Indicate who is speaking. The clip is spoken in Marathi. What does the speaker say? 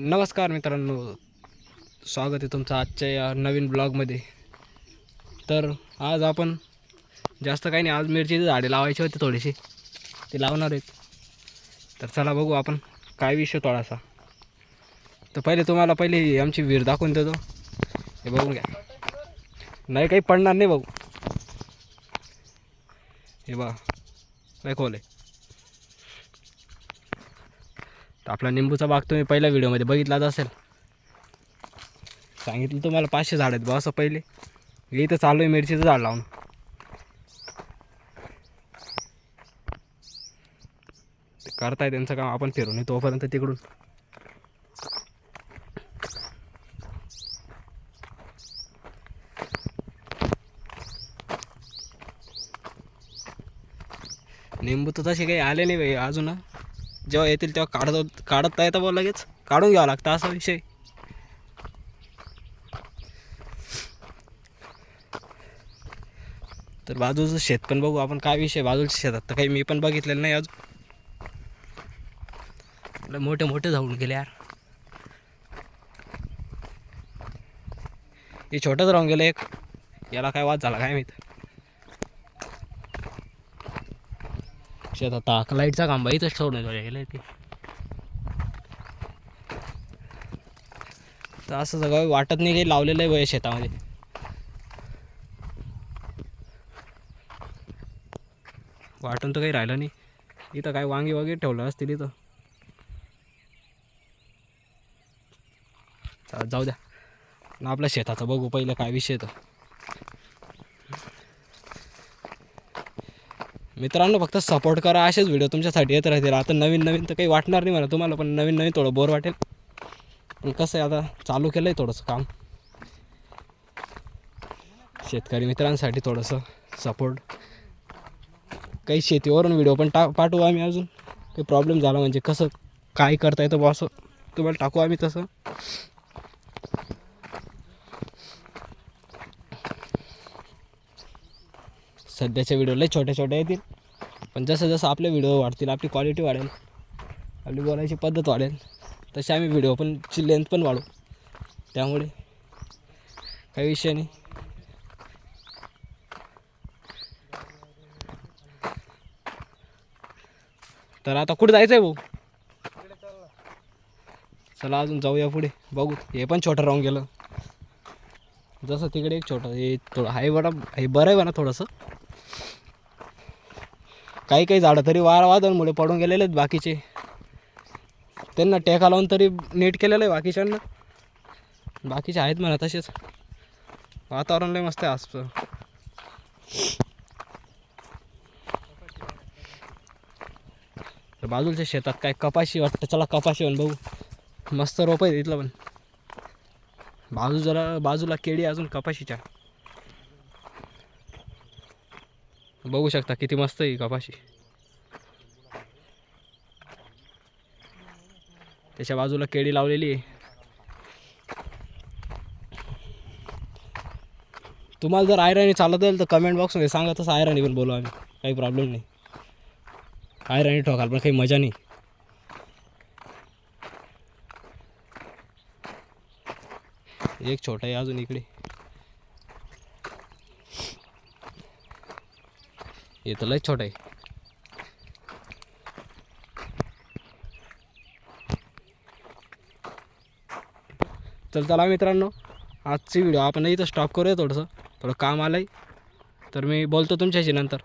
Speaker 1: नमस्कार मित्रांनो स्वागत आहे तुमचं आजच्या या नवीन ब्लॉगमध्ये. तर आज आपण जास्त काही नाही आज मिरचीचे झाडे लावायचे होते थोडेसे ते लावणार आहेत. तर चला बघू आपण काय विषय थोडासा. तर पहिले तुम्हाला पहिले आमची विहीर दाखवून देतो. हे बघून घ्या. नाही काही पडणार नाही भाऊ हे बा काय खोल आहे. तर आपला निंबूचा बाग तुम्ही पहिल्या व्हिडिओमध्ये बघितलाच असेल. सांगितलं तुम्हाला पाचशे झाड आहेत बा असं पहिले. इथं चालू आहे मिरचीचं झाड लावून. ते करताय त्यांचं काम आपण फिरून तोपर्यंत तिकडून. निंबू तर तसे काही आले नाही बाई अजून जेव्हा येतील तेव्हा काढत काढता येतं बघ लगेच काढून घ्यावं लागतं असा विषय. तर बाजूचं शेत पण बघू आपण काय विषय बाजूच्या शेतात. तर काही मी पण बघितलेलं नाही अजून. मोठे मोठे जाऊन गेले यार. हे छोटंच राहून गेलं एक. याला काय वाद झाला काय माहीत? शेतात आता. लाईटचा खांबा इथंच ठेवून गेले ते. तर असं सगळं वाटत नाही काही लावलेलं आहे वय शेतामध्ये. वाटून तर काही राहिलं नाही. इथं काय वांगी वगैरे ठेवलं असतील इथं. जाऊ द्या. ना आपल्या शेताचं बघू पहिलं काय विषय तर मित्रांनो फक्त सपोर्ट करा. असेच व्हिडिओ तुमच्यासाठी येत राहतील. आता नवीन नवीन तर काही वाटणार नाही मला तुम्हाला पण नवीन नवीन थोडं बोर वाटेल. पण कसं आहे आता चालू केलं आहे थोडंसं काम. शेतकरी मित्रांसाठी थोडंसं सपोर्ट काही शेतीवरून व्हिडिओ पण टा पाठवू आम्ही अजून. काही प्रॉब्लेम झाला म्हणजे कसं काय करता येतं बॉ असं तुम्हाला टाकू आम्ही तसं. सध्याच्या व्हिडिओला छोट्या छोट्या येतील. पण जसं जसं आपले व्हिडिओ वाढतील आपली क्वालिटी वाढेल आपली बोलायची पद्धत वाढेल तसे आम्ही व्हिडिओ पण ची लेंथ पण वाढू त्यामुळे काही विषय नाही. तर आता कुठे जायचं आहे भाऊ? चला अजून जाऊया पुढे बघू. हे पण छोटं राहून गेलं. जसं तिकडे एक छोटं हे थोडं आहे बडा हे बरं आहे म्हणा थोडंसं. काही काही झाडं तरी वारा वादळमुळे पडून गेलेले आहेत बाकीचे. त्यांना टेका लावून तरी नीट केलेलं आहे बाकीच्यांना. बाकीचे आहेत म्हणा तसेच. वातावरण लय मस्त आहे आजचं. तर बाजूच्या शेतात काय कपाशी वाटतं? चला कपाशी पण बघू. मस्त रोप आहे तिथलं पण. बाजू जरा बाजूला केळी अजून कपाशीच्या. बघू शकता किती मस्त आहे कपाशी. त्याच्या बाजूला केळी लावलेली आहे. तुम्हाला जर आयरणी चालत असेल तर कमेंट बॉक्समध्ये सांगा तसं आयरणी पण बोलू आम्ही. काही प्रॉब्लेम नाही. आयरणी ठोकाल पण काही मजा नाही. एक छोटा आहे अजून इकडे. हे तर लय छोटा आहे. चल चला मित्रांनो आजची व्हिडिओ आपण इथं स्टॉप करूया थोडंसं. थोडं काम आलं आहे तर मी बोलतो तुमच्याशी नंतर.